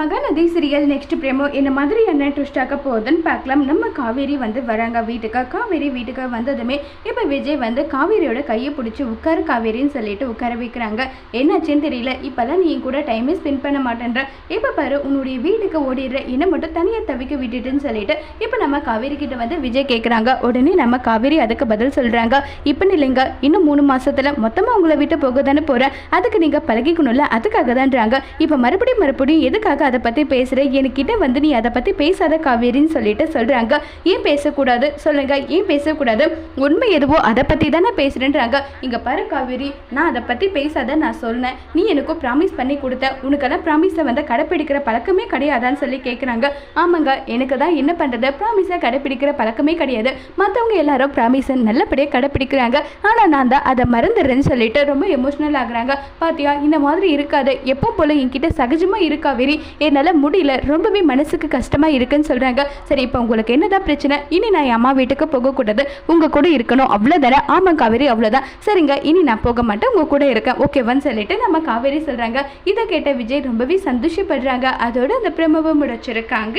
Mahanadi serial next பிரேமோ என்ன மாதிரி என்ன ட்விஸ்ட் போகுதுன்னு பார்க்கலாம். நம்ம காவேரி வந்து வராங்க. வீட்டுக்கு காவேரி வீட்டுக்கு வந்ததுமே இப்போ விஜய் வந்து காவேரியோட கையை பிடிச்சி உட்காரு காவேரின்னு சொல்லிட்டு உட்கார வைக்கிறாங்க. என்னாச்சுன்னு தெரியல. இப்போல்லாம் நீ கூட டைமே ஸ்பெண்ட் பண்ண மாட்டேன்ற. இப்போ பாரு உன்னுடைய வீட்டுக்கு ஓடிடுற என்னை மட்டும் தனியாக தவிக்க விட்டுட்டுன்னு சொல்லிட்டு இப்போ நம்ம காவேரி கிட்ட வந்து விஜய் கேட்குறாங்க உடனே நம்ம காவேரி அதுக்கு பதில் சொல்கிறாங்க இப்போ இல்லைங்க. இன்னும் மூணு மாசத்துல மொத்தமாக உங்களை விட்டு போக தானே போகிறேன் அதுக்கு நீங்கள் பழகிக்கணும்ல. அதுக்காக தான்றாங்க இப்போ மறுபடியும் மறுபடியும் எதுக்காக அதை பற்றி பேசுகிற என்கிட்ட வந்து நீ அதை பற்றி பேசாத காவேரின்னு சொல்லிட்டு சொல்கிறாங்க ஏன் பேசக்கூடாது? சொல்லுங்க. ஏன் பேசக்கூடாது? உண்மை எதுவோ அதை பற்றி தானே பேசுகிறேன்றாங்க இங்கே பாரு காவேரி நான் அதை பற்றி பேசாத நான் சொன்னேன் நீ எனக்கும் ப்ராமிஸ் பண்ணி கொடுத்த. உனக்கெல்லாம் ப்ராமிஸை வந்து கடைப்பிடிக்கிற பழக்கமே கிடையாதான்னு சொல்லி கேட்குறாங்க ஆமாங்க எனக்கு தான் என்ன பண்ணுறது ப்ராமிஸை கடைப்பிடிக்கிற பழக்கமே கிடையாது. மற்றவங்க எல்லாரும் ப்ராமிஸை நல்லபடியாக கடைப்பிடிக்கிறாங்க. ஆனால் நான் தான் அதை மறந்துடுறேன்னு சொல்லிட்டு ரொம்ப எமோஷ்னல் ஆகுறாங்க. பாத்தியா இந்த மாதிரி இருக்காது. எப்போ போல என்கிட்ட சகஜமாக இருக்கா வெறி என்னால் முடியல. ரொம்பவே மனசுக்கு கஷ்டமாக இருக்குன்னு சொல்கிறாங்க சரி இப்போ உங்களுக்கு என்னதான் பிரச்சனை? இனி நான் என் அம்மா வீட்டுக்கு போகக்கூடாது. உங்கள் கூட இருக்கணும். அவ்வளோதானே ஆமாம் காவேரி அவ்வளோதான் சரிங்க இனி நான் போக மாட்டேன். உங்கள் கூட இருக்கேன். ஓகேவான்னு சொல்லிட்டு நம்ம காவேரி சொல்கிறாங்க இதை கேட்ட விஜய் ரொம்பவே சந்தோஷப்படுறாங்க. அதோட அந்த பிரமவை முடிச்சிருக்காங்க.